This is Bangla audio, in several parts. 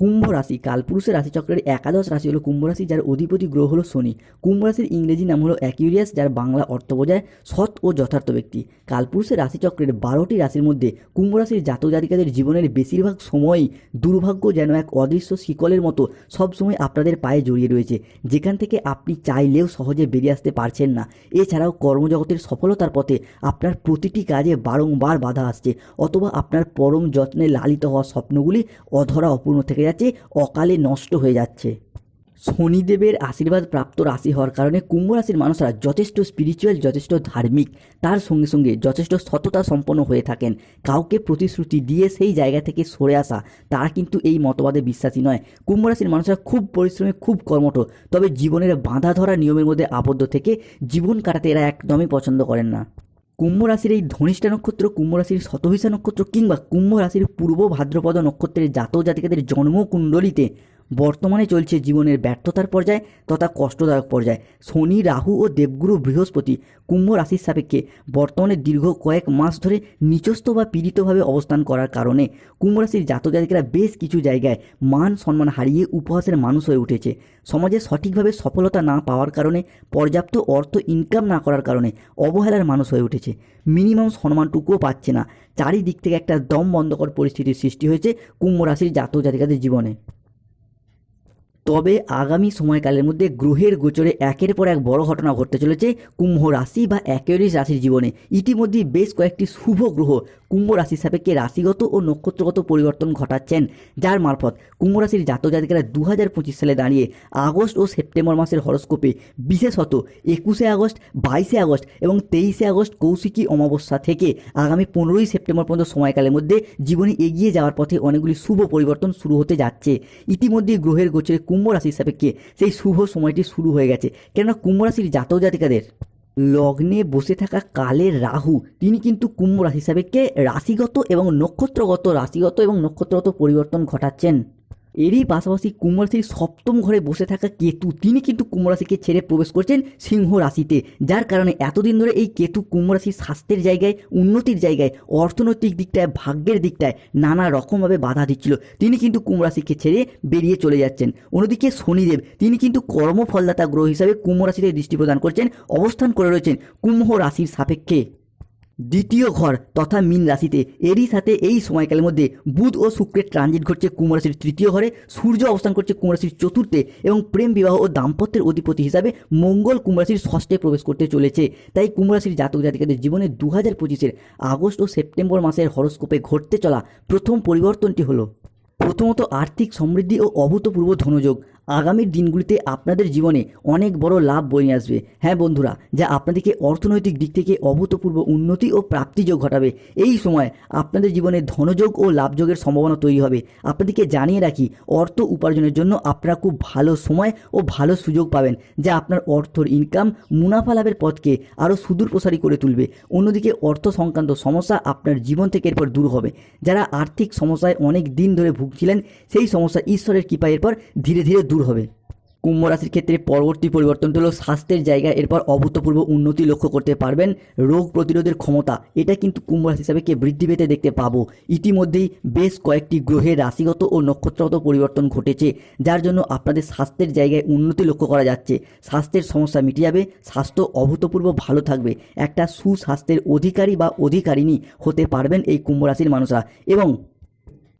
কুম্ভ রাশি, কালপুরুষের রাশিচক্রের একাদশ রাশি হলো কুম্ভ রাশি, যার অধিপতি গ্রহ হলো শনি। কুম্ভ রাশির ইংরেজি নাম হলো অ্যাকিউরিয়াস যার বাংলা অর্থ বোঝায় সৎ ও যথার্থ ব্যক্তি। কালপুরুষের রাশিচক্রের বারোটি রাশির মধ্যে কুম্ভ রাশির জাতক জাতিকাদের জীবনের বেশিরভাগ সময়ই দুর্ভাগ্য যেন এক অদৃশ্য শিকলের মতো সবসময় আপনাদের পায়ে জড়িয়ে রয়েছে। যেখান থেকে আপনি চাইলেও সহজে বেরিয়ে আসতে পারছেন না। এছাড়াও কর্মজগতের সফলতার পথে আপনার প্রতিটি কাজে বারংবার বাধা আসছে, অথবা আপনার পরম যত্নে লালিত হওয়া স্বপ্নগুলি অধরা অপূর্ণ থেকে যাচ্ছে অকালে নষ্ট হয়ে যাচ্ছে। শনিদেবের আশীর্বাদ প্রাপ্ত রাশি হওয়ার কারণে কুম্ভ রাশির মানুষরা যথেষ্ট স্পিরিচুয়াল যথেষ্ট ধার্মিক, তার সঙ্গে সঙ্গে যথেষ্ট সততা সম্পন্ন হয়ে থাকেন। কাউকে প্রতিশ্রুতি দিয়ে সেই জায়গা থেকে সরে আসা, তারা কিন্তু এই মতবাদে বিশ্বাসী নয়। কুম্ভ রাশির মানুষরা খুব পরিশ্রমী, খুব কর্মঠ, তবে জীবনের বাঁধা ধরা নিয়মের মধ্যে আবদ্ধ থেকে জীবন কাটাতে এরা একদমই পছন্দ করেন না। কুম্ভ রাশির এই ধনিষ্ঠা নক্ষত্র, কুম্ভ রাশির শতভিষা নক্ষত্র কিংবা কুম্ভ রাশির পূর্ব ভাদ্রপদ নক্ষত্রের জাতক জাতিকাদের জন্মকুণ্ডলিতে বর্তমানে চলছে জীবনের ব্যর্থতার পর্যায় তথা কষ্টদায়ক পর্যায়। শনি, রাহু ও দেবগুরু বৃহস্পতি কুম্ভ রাশির সাপেক্ষে বর্তমানে দীর্ঘ কয়েক মাস ধরে নিচস্থ বা পীড়িতভাবে অবস্থান করার কারণে কুম্ভ রাশির জাতক জাতিকারা বেশ কিছু জায়গায় মান সম্মান হারিয়ে উপহাসের মানুষ হয়ে উঠেছে। সমাজে সঠিকভাবে সফলতা না পাওয়ার কারণে, পর্যাপ্ত অর্থ ইনকাম না করার কারণে অবহেলার মানুষ হয়ে উঠেছে। মিনিমাম সম্মানটুকুও পাচ্ছে না। চারিদিক থেকে একটা দম বন্ধকর পরিস্থিতির সৃষ্টি হয়েছে কুম্ভ রাশির জাতক জাতিকাদের জীবনে। তবে আগামী সময়কালের মধ্যে গ্রহের গোচরে একের পর এক বড় ঘটনা ঘটতে চলেছে, কুম্ভ রাশি বা একেরিস রাশির জীবনে। ইতিমধ্যেই বেশ কয়েকটি শুভ গ্রহ কুম্ভ রাশি সাপেক্ষে রাশিগত ও নক্ষত্রগত পরিবর্তন ঘটাচ্ছেন, যার মারফত কুম্ভ রাশির জাতক জাতিকারা দু হাজার পঁচিশ সালে দাঁড়িয়ে আগস্ট ও সেপ্টেম্বর মাসের হরস্কোপে বিশেষত একুশে আগস্ট, বাইশে আগস্ট এবং তেইশে আগস্ট কৌশিকী অমাবস্যা থেকে আগামী পনেরোই সেপ্টেম্বর পর্যন্ত সময়কালের মধ্যে জীবনে এগিয়ে যাওয়ার পথে অনেকগুলি শুভ পরিবর্তন শুরু হতে যাচ্ছে। ইতিমধ্যেই গ্রহের গোচরে কুম্ভ রাশির সাপেক্ষে সেই শুভ সময়টি শুরু হয়ে গেছে। কেননা কুম্ভ রাশির জাতক জাতিকাদের লগ্নে বসে থাকা কালের রাহু, তিনি কিন্তু কুম্ভ রাশি হিসাবে কে? রাশিগত এবং নক্ষত্রগত, রাশিগত এবং নক্ষত্রগত পরিবর্তন ঘটাচ্ছেন। এরই পাশাপাশি কুম্ভ রাশির সপ্তম ঘরে বসে থাকা কেতু, তিনি কিন্তু কুম্ভ রাশিকে ছেড়ে প্রবেশ করছেন সিংহ রাশিতে। যার কারণে এতদিন ধরে এই কেতু কুম্ভ রাশির স্বাস্থ্যের জায়গায়, উন্নতির জায়গায়, অর্থনৈতিক দিকটায়, ভাগ্যের দিকটায় নানা রকমভাবে বাধা দিচ্ছিল। তিনি কিন্তু কুম্ভ রাশিকে ছেড়ে বেরিয়ে চলে যাচ্ছেন। অন্যদিকে শনিদেব, তিনি কিন্তু কর্মফলদাতা গ্রহ হিসাবে কুম্ভ রাশিতে দৃষ্টি প্রদান করছেন, অবস্থান করে রয়েছেন কুম্ভ রাশির সাপেক্ষে। দ্বিতীয় ঘর তথা মীন রাশিতে। এরই সাথে এই সময়কালের মধ্যে বুধ ও শুক্রের ট্রানজিট ঘটছে কুম্ভ রাশির তৃতীয় ঘরে, সূর্য অবস্থান করছে কুম্ভ রাশির চতুর্থে এবং প্রেম বিবাহ ও দাম্পত্যের অধিপতি হিসাবে মঙ্গল কুম্ভ রাশির ষষ্ঠে প্রবেশ করতে চলেছে। তাই কুম্ভ রাশির জাতক জাতিকাদের জীবনে দু হাজার পঁচিশের আগস্ট ও সেপ্টেম্বর মাসের হরস্কোপে ঘটতে চলা প্রথম পরিবর্তনটি হলো, প্রথমত আর্থিক সমৃদ্ধি ও অভূতপূর্ব ধনযোগ। আগামী দিনগুলিতে আপনাদের জীবনে অনেক বড় লাভ বয়ে আসবে। হ্যাঁ বন্ধুরা, যা আপনাদেরকে অর্থনৈতিক দিক থেকে অভূতপূর্ব উন্নতি ও প্রাপ্তিযোগ ঘটাবে। এই সময় আপনাদের জীবনে ধনযোগ ও লাভযোগের সম্ভাবনা তৈরি হবে। আপনাদেরকে জানিয়ে রাখি, অর্থ উপার্জনের জন্য আপনারা খুব ভালো সময় ও ভালো সুযোগ পাবেন, যা আপনার অর্থর ইনকাম মুনাফা লাভের পথকে আরও সুদূর প্রসারী করে তুলবে। অন্যদিকে অর্থ সংক্রান্ত সমস্যা আপনার জীবন থেকে এরপর দূর হবে। যারা আর্থিক সমস্যায় অনেক দিন ধরে ভুগছিলেন, সেই সমস্যা ঈশ্বরের কৃপায় এরপর ধীরে ধীরে দূর হবে। কুম্ভ রাশির ক্ষেত্রে পরবর্তী পরিবর্তন হলো স্বাস্থ্যের জায়গায় এরপর অভূতপূর্ব উন্নতি লক্ষ্য করতে পারবেন। রোগ প্রতিরোধের ক্ষমতা, এটা কিন্তু কুম্ভ রাশি হিসাবে কে বৃদ্ধি পেতে দেখতে পাবো। ইতিমধ্যেই বেশ কয়েকটি গ্রহের রাশিগত ও নক্ষত্রগত পরিবর্তন ঘটেছে, যার জন্য আপনাদের স্বাস্থ্যের জায়গায় উন্নতি লক্ষ্য করা যাচ্ছে। স্বাস্থ্যের সমস্যা মিটে যাবে স্বাস্থ্য অভূতপূর্ব ভালো থাকবে। একটা সুস্বাস্থ্যের অধিকারী বা অধিকারিণী হতে পারবেন এই কুম্ভ রাশির মানুষরা এবং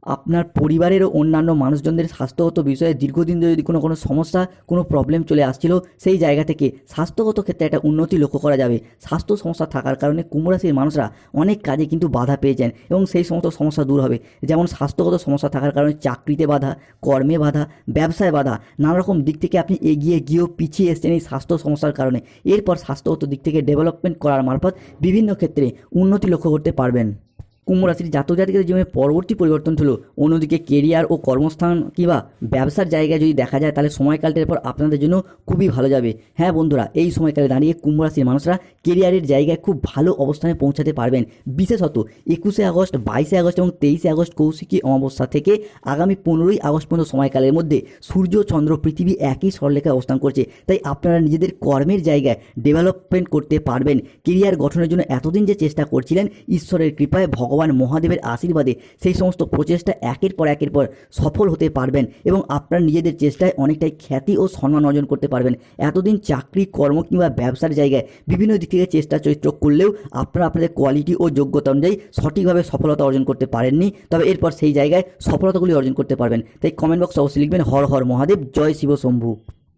আপনার পরিবারের অন্যান্য মানুষজনদের স্বাস্থ্যগত বিষয়ে দীর্ঘদিন ধরে যদি কোনো কোনো সমস্যা, কোনো প্রবলেম চলে আসছিল, সেই জায়গা থেকে স্বাস্থ্যগত ক্ষেত্রে একটা উন্নতি লক্ষ্য করা যাবে। স্বাস্থ্য সমস্যা থাকার কারণে কুম্ভরাশির মানুষরা অনেক কাজে কিন্তু বাধা পেয়েছেন এবং সেই সমস্ত সমস্যা দূর হবে। যেমন স্বাস্থ্যগত সমস্যা থাকার কারণে চাকরিতে বাধা, কর্মে বাধা, ব্যবসায় বাধা নানা রকম দিক থেকে আপনি এগিয়ে গিয়েও পিছিয়ে এসছেন এই স্বাস্থ্য সমস্যার কারণে। এরপর স্বাস্থ্যগত দিক থেকে ডেভেলপমেন্ট করার মারফত বিভিন্ন ক্ষেত্রে উন্নতি লক্ষ্য করতে পারবেন। কুম্ভ রাশির জাতক জাতিকাদের জীবনে পরবর্তী পরিবর্তন হলো অন্যদিকে কেরিয়ার ও কর্মস্থান কিংবা ব্যবসার জায়গায় যদি দেখা যায় তাহলে সময়কালটার পর আপনাদের জন্য খুবই ভালো যাবে। হ্যাঁ বন্ধুরা, এই সময়কালে দাঁড়িয়ে কুম্ভ রাশির মানুষরা কেরিয়ারের জায়গায় খুব ভালো অবস্থানে পৌঁছাতে পারবেন। বিশেষত একুশে আগস্ট, বাইশে আগস্ট এবং তেইশে আগস্ট কৌশিকী অমাবস্যা থেকে আগামী পনেরোই আগস্ট পর্যন্ত সময়কালের মধ্যে সূর্য, চন্দ্র পৃথিবী একই সরলেখায় অবস্থান করছে। তাই আপনারা নিজেদের কর্মের জায়গায় ডেভেলপমেন্ট করতে পারবেন। কেরিয়ার গঠনের জন্য এতদিন যে চেষ্টা করছিলেন, ঈশ্বরের কৃপায় ভগবান ভগবান মহাদেবের আশীর্বাদে সেই সমস্ত প্রচেষ্টা একের পর একের পর সফল হতে পারবেন এবং আপনার নিজেদের চেষ্টায় অনেকটাই খ্যাতি ও সম্মান অর্জন করতে পারবেন। এতদিন চাকরি, কর্ম কিংবা ব্যবসার জায়গায় বিভিন্ন দিক থেকে চেষ্টা চরিত্র করলেও আপনারা আপনাদের কোয়ালিটি ও যোগ্যতা অনুযায়ী সঠিকভাবে সফলতা অর্জন করতে পারেননি। তবে এরপর সেই জায়গায় সফলতাগুলি অর্জন করতে পারবেন। তাই কমেন্ট বক্স অবশ্যই লিখবেন, হর হর মহাদেব, জয় শিব শম্ভু।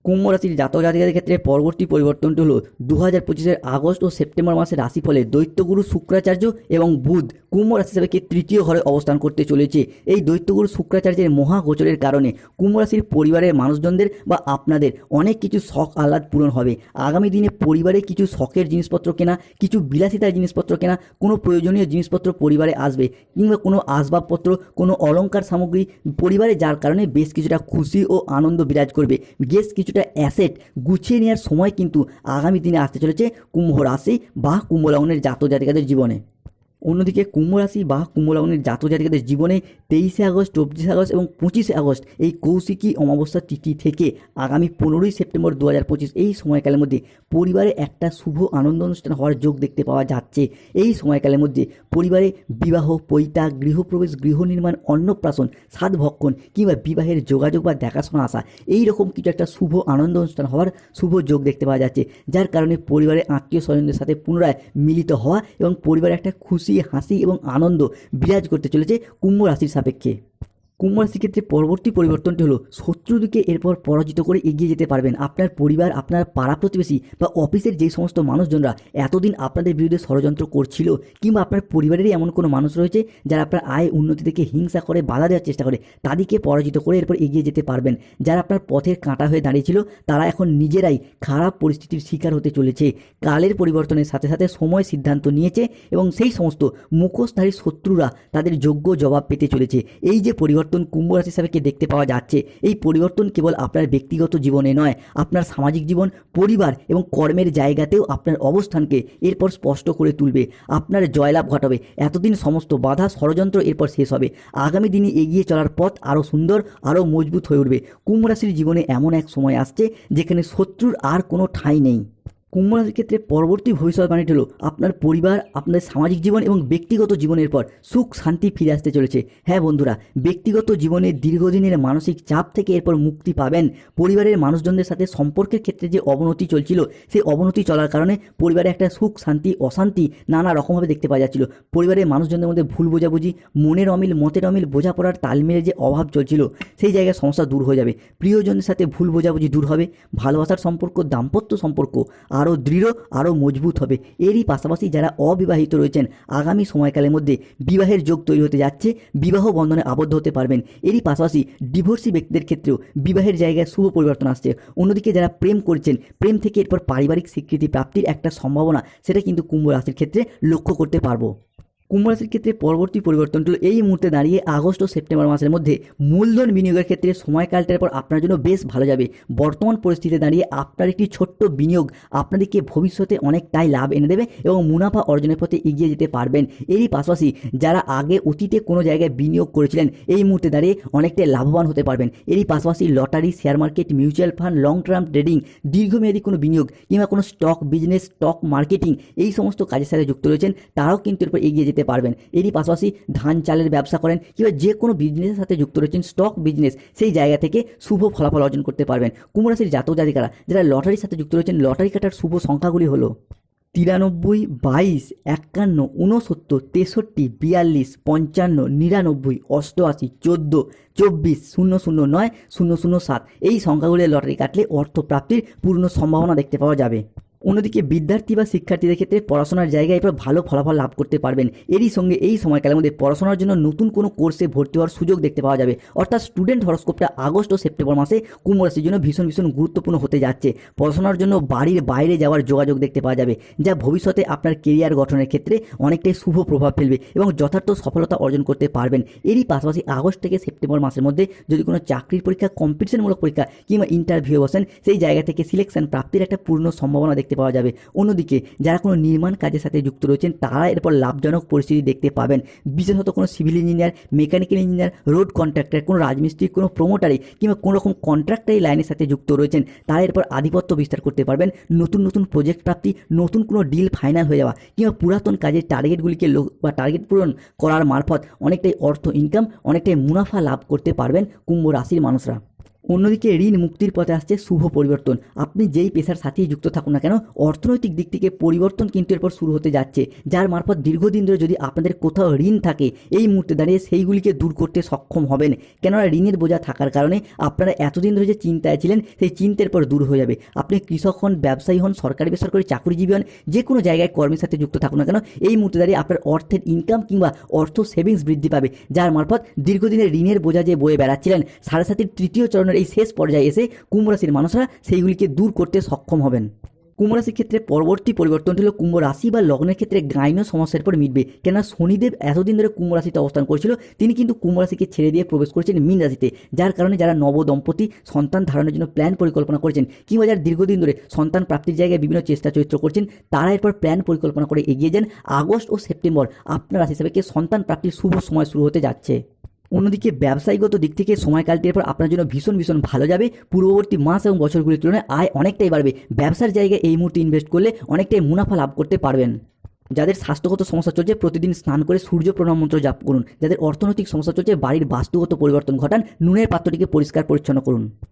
কুম্ভ রাশির জাতক জাতিকাদের ক্ষেত্রে পরবর্তী পরিবর্তনটি হলো দু হাজার পঁচিশের আগস্ট ও সেপ্টেম্বর মাসের রাশিফলে দৈত্যগুরু শুক্রাচার্য এবং বুধ কুম্ভ রাশি হিসাবে তৃতীয় ঘরে অবস্থান করতে চলেছে। এই দৈত্যগুরু শুক্রাচার্যের মহাগোচরের কারণে কুম্ভ রাশির পরিবারের মানুষজনদের বা আপনাদের অনেক কিছু শখ আহ্লাদ পূরণ হবে। আগামী দিনে পরিবারে কিছু শখের জিনিসপত্র কেনা, কিছু বিলাসিতার জিনিসপত্র কেনা, কোনো প্রয়োজনীয় জিনিসপত্র পরিবারে আসবে কিংবা কোনো আসবাবপত্র, কোনো অলংকার সামগ্রী পরিবারে যার কারণে বেশ কিছুটা খুশি ও আনন্দ বিরাজ করবে। বেশ কিছুটা অ্যাসেট গুছিয়ে নেওয়ার সময় কিন্তু আগামী দিনে আসতে চলেছে কুম্ভ রাশি বা কুম্ভ লগ্নের জাতক জাতিকাদের জীবনে। অন্যদিকে কুম্ভ রাশি বা কুম্ভ লগ্নের জাতক জাতিকাদের জীবনে তেইশে আগস্ট, চব্বিশে আগস্ট এবং পঁচিশে আগস্ট এই কৌশিকী অমাবস্যা তিথি থেকে আগামী পনেরোই সেপ্টেম্বর দু হাজার পঁচিশ এই সময়কালের মধ্যে পরিবারে একটা শুভ আনন্দ অনুষ্ঠান হওয়ার যোগ দেখতে পাওয়া যাচ্ছে। এই সময়কালের মধ্যে পরিবারে বিবাহ, পৈতা, গৃহপ্রবেশ, গৃহ নির্মাণ, অন্নপ্রাশন সাত ভক্ষণ কিংবা বিবাহের যোগাযোগ বা দেখাশোনা আসা এই রকম কিছু একটা শুভ আনন্দ অনুষ্ঠান হওয়ার শুভ যোগ দেখতে পাওয়া যাচ্ছে। যার কারণে পরিবারের আত্মীয় স্বজনদের সাথে পুনরায় মিলিত হওয়া এবং পরিবারে একটা খুশি হাসি এবং আনন্দ বিরাজ করতে চলেছে কুম্ভ রাশির সাপেক্ষে। কুম্ভ রাশির পরবর্তী পরিবর্তনটি হলো, শত্রুদিকে এরপর পরাজিত করে এগিয়ে যেতে পারবেন। আপনার পরিবার, আপনার পাড়া প্রতিবেশী বা অফিসের যে সমস্ত মানুষজনরা এতদিন আপনাদের বিরুদ্ধে ষড়যন্ত্র করছিল কিংবা আপনার পরিবারেরই এমন কোনো মানুষ রয়েছে যারা আপনার আয় উন্নতি থেকে হিংসা করে বাধা দেওয়ার চেষ্টা করে, তাদেরকে পরাজিত করে এরপর এগিয়ে যেতে পারবেন। যারা আপনার পথের কাঁটা হয়ে দাঁড়িয়েছিল তারা এখন নিজেরাই খারাপ পরিস্থিতির শিকার হতে চলেছে। কালের পরিবর্তনের সাথে সাথে সময় সিদ্ধান্ত নিয়েছে এবং সেই সমস্ত মুখোশধারী শত্রুরা তাদের যোগ্য জবাব পেতে চলেছে। এই যে পরিবর্তন কুম্ভ রাশি হিসাবে দেখতে পাওয়া যাচ্ছে? এই পরিবর্তন কেবল আপনার ব্যক্তিগত জীবনে নয়, আপনার সামাজিক জীবন, পরিবার এবং কর্মের জায়গাতেও আপনার অবস্থানকে এরপর স্পষ্ট করে তুলবে, আপনার জয়লাভ ঘটাবে। এতদিন সমস্ত বাধা, ষড়যন্ত্র এরপর শেষ হবে। আগামী দিনে এগিয়ে চলার পথ আরও সুন্দর, আরও মজবুত হয়ে উঠবে। কুম্ভ রাশির জীবনে এমন এক সময় আসছে যেখানে শত্রুর আর কোনো ঠাঁই নেই। কুম্ভ রাশির ক্ষেত্রে পরবর্তী ভবিষ্যৎবাণীটি হলো আপনার পরিবার, আপনার সামাজিক জীবন এবং ব্যক্তিগত জীবনের পর সুখ, শান্তি ফিরে আসতে চলেছে। হ্যাঁ বন্ধুরা, ব্যক্তিগত জীবনে দীর্ঘদিনের মানসিক চাপ থেকে এরপর মুক্তি পাবেন। পরিবারের মানুষজনদের সাথে সম্পর্কের ক্ষেত্রে যে অবনতি চলছিল, সেই অবনতি চলার কারণে পরিবারে একটা সুখ, শান্তি, অশান্তি নানা রকমভাবে দেখতে পাওয়া যাচ্ছিল। পরিবারের মানুষজনদের মধ্যে ভুল বোঝাবুঝি, মনের অমিল, মতের অমিল, বোঝাপড়ার তালমেলের যে অভাব চলছিল, সেই জায়গায় সমস্যা দূর হয়ে যাবে। প্রিয়জনের সাথে ভুল বোঝাবুঝি দূর হবে। ভালোবাসার সম্পর্ক, দাম্পত্য সম্পর্ক আরও দৃঢ়, আরও মজবুত হবে। এরই পাশাপাশি যারা অবিবাহিত রয়েছেন, আগামী সময়কালের মধ্যে বিবাহের যোগ তৈরি হতে যাচ্ছে, বিবাহ বন্ধনে আবদ্ধ হতে পারবেন। এরই পাশাপাশি ডিভোর্সি ব্যক্তিদের ক্ষেত্রেও বিবাহের জায়গায় শুভ পরিবর্তন আসছে। অন্যদিকে যারা প্রেম করছেন, প্রেম থেকে এরপর পারিবারিক স্বীকৃতি প্রাপ্তির একটা সম্ভাবনা, সেটা কিন্তু কুম্ভ রাশির ক্ষেত্রে লক্ষ্য করতে পারব। কুম্ভ রাশির ক্ষেত্রে পরবর্তী পরিবর্তনটি হলো এই মুহূর্তে দাঁড়িয়ে আগস্ট ও সেপ্টেম্বর মাসের মধ্যে মূলধন বিনিয়োগের ক্ষেত্রে সময়কালটার পর আপনার জন্য বেশ ভালো যাবে। বর্তমান পরিস্থিতিতে দাঁড়িয়ে আপনার একটি ছোট্ট বিনিয়োগ আপনাদেরকে ভবিষ্যতে অনেকটাই লাভ এনে দেবে এবং মুনাফা অর্জনের পথে এগিয়ে যেতে পারবেন। এরই পাশাপাশি যারা আগে অতীতে কোনো জায়গায় বিনিয়োগ করেছিলেন, এই মুহূর্তে দাঁড়িয়ে অনেকটাই লাভবান হতে পারবেন। এরই পাশাপাশি lottery share market mutual fund long term trading দীর্ঘমেয়াদী কোনো বিনিয়োগ কিংবা কোনো স্টক বিজনেস স্টক মার্কেটিং এই সমস্ত কাজের সাথে যুক্ত রয়েছেন, তারাও কিন্তু এরপর এগিয়ে যেতে পারবেন। এরই পাশাপাশি ধান চালের ব্যবসা করেন কিংবা যে কোনো বিজনেসের সাথে যুক্ত রয়েছেন স্টক বিজনেস সেই জায়গা থেকে শুভ ফলাফল অর্জন করতে পারবেন। কুমরাশির জাতক জাতিকারা, যারা লটারির সাথে যুক্ত রয়েছেন, লটারি কাটার শুভ সংখ্যাগুলি হলো তিরানব্বই, বাইশ, একান্ন, ঊনসত্তর, তেষট্টি, বিয়াল্লিশ, পঞ্চান্ন, নিরানব্বই, অষ্টআশি, চোদ্দ, চব্বিশ, শূন্য শূন্য নয়, শূন্য শূন্য সাত। এই সংখ্যাগুলির লটারি কাটলে অর্থপ্রাপ্তির পূর্ণ সম্ভাবনা দেখতে পাওয়া যাবে। অন্যদিকে বিদ্যার্থী বা শিক্ষার্থীদের ক্ষেত্রে পড়াশোনার জায়গায় এরপর ভালো ফলাফল লাভ করতে পারবেন। এরই সঙ্গে এই সময়কালের মধ্যে পড়াশোনার জন্য নতুন কোনো কোর্সে ভর্তি হওয়ার সুযোগ দেখতে পাওয়া যাবে। অর্থাৎ স্টুডেন্ট হরস্কোপটা আগস্ট ও সেপ্টেম্বর মাসে কুম্ভ রাশির জন্য ভীষণ ভীষণ গুরুত্বপূর্ণ হতে যাচ্ছে। পড়াশোনার জন্য বাড়ির বাইরে যাওয়ার যোগাযোগ দেখতে পাওয়া যাবে, যা ভবিষ্যতে আপনার কেরিয়ার গঠনের ক্ষেত্রে অনেকটাই শুভ প্রভাব ফেলবে এবং যথার্থ সফলতা অর্জন করতে পারবেন। এরই পাশাপাশি আগস্ট থেকে সেপ্টেম্বর মাসের মধ্যে যদি কোনো চাকরির পরীক্ষা কম্পিটিশনমূলক পরীক্ষা কিংবা ইন্টারভিউ বসেন, সেই জায়গা থেকে সিলেকশন প্রাপ্তির একটা পূর্ণ সম্ভাবনা দেখতে দেখতে পাওয়া যাবে। অন্যদিকে যারা কোনো নির্মাণ কাজের সাথে যুক্ত রয়েছেন, তারা এরপর লাভজনক পরিস্থিতি দেখতে পাবেন। বিশেষত কোনো civil engineer, mechanical engineer, road contractor, কোনো রাজমিস্ত্রি, কোনো প্রমোটারি কিংবা কোনো রকম কন্ট্রাক্টারি লাইনের সাথে যুক্ত রয়েছেন, তারা এরপর আধিপত্য বিস্তার করতে পারবেন। নতুন নতুন প্রজেক্ট প্রাপ্তি, নতুন কোনো ডিল ফাইনাল হয়ে যাওয়া কিংবা পুরাতন কাজের টার্গেটগুলিকে বা টার্গেট পূরণ করার মারফত অনেকটাই অর্থ, ইনকাম, অনেকটাই মুনাফা লাভ করতে পারবেন কুম্ভ রাশির মানুষরা। অন্যদিকে ঋণ মুক্তির পথে আসছে শুভ পরিবর্তন। আপনি যেই পেশার সাথেই যুক্ত থাকুন না কেন, অর্থনৈতিক দিক থেকে পরিবর্তন কিন্তু এরপর শুরু হতে যাচ্ছে, যার মারফত দীর্ঘদিন ধরে যদি আপনাদের কোথাও ঋণ থাকে, এই মুহূর্তে দাঁড়িয়ে সেইগুলিকে দূর করতে সক্ষম হবেন। কেননা ঋণের বোঝা থাকার কারণে আপনারা এতদিন ধরে যে চিন্তায় ছিলেন, সেই চিন্তার পর দূর হয়ে যাবে। আপনি কৃষক হন, ব্যবসায়ী হন, সরকারি বেসরকারি চাকরিজীবী হন, যে কোনো জায়গায় কর্মের সাথে যুক্ত থাকুন না কেন, এই মুহূর্তে দাঁড়িয়ে আপনার অর্থের ইনকাম কিংবা অর্থ সেভিংস বৃদ্ধি পাবে, যার মারফত দীর্ঘদিনের ঋণের বোঝা যে বয়ে বেড়াচ্ছিলেন, সাড়ে সাতির তৃতীয় চরণের এই শেষ পর্যায়ে এসে কুম্ভ রাশির মানুষরা সেইগুলিকে দূর করতে সক্ষম হবেন। কুম্ভ রাশির ক্ষেত্রে পরবর্তী পরিবর্তন হলো কুম্ভ রাশি বা লগ্নের ক্ষেত্রে গাইন সমস্যার পর মিটবে। কেননা শনিদেব এতদিন ধরে কুম্ভ রাশিতে অবস্থান করছিল, তিনি কিন্তু কুম্ভ রাশিকে ছেড়ে দিয়ে প্রবেশ করেছেন মীন রাশিতে, যার কারণে যারা নব দম্পতি সন্তান ধারণের জন্য প্ল্যান পরিকল্পনা করেছেন কিংবা যারা দীর্ঘদিন ধরে সন্তান প্রাপ্তির জায়গায় বিভিন্ন চেষ্টা চরিত্র করছেন, তারা এরপর প্ল্যান পরিকল্পনা করে এগিয়ে যান। আগস্ট ও সেপ্টেম্বর আপনার রাশি হিসাবে সন্তান প্রাপ্তির শুভ সময় শুরু হতে যাচ্ছে? অন্যদিকে ব্যবসায়ীগত দিক থেকে সময়কালটি এরপর আপনার জন্য ভীষণ ভীষণ ভালো যাবে। পূর্ববর্তী মাস এবং বছরগুলির তুলনায় আয় অনেকটাই বাড়বে। ব্যবসার জায়গায় এই মুহূর্তে ইনভেস্ট করলে অনেকটাই মুনাফা লাভ করতে পারবেন। যাদের স্বাস্থ্যগত সমস্যা চলছে, প্রতিদিন স্নান করে সূর্য প্রণাম মন্ত্র জাপ করুন। যাদের অর্থনৈতিক সমস্যা চলছে, বাড়ির বাস্তুগত পরিবর্তন ঘটান, নুনের পাত্রটিকে পরিষ্কার পরিচ্ছন্ন করুন।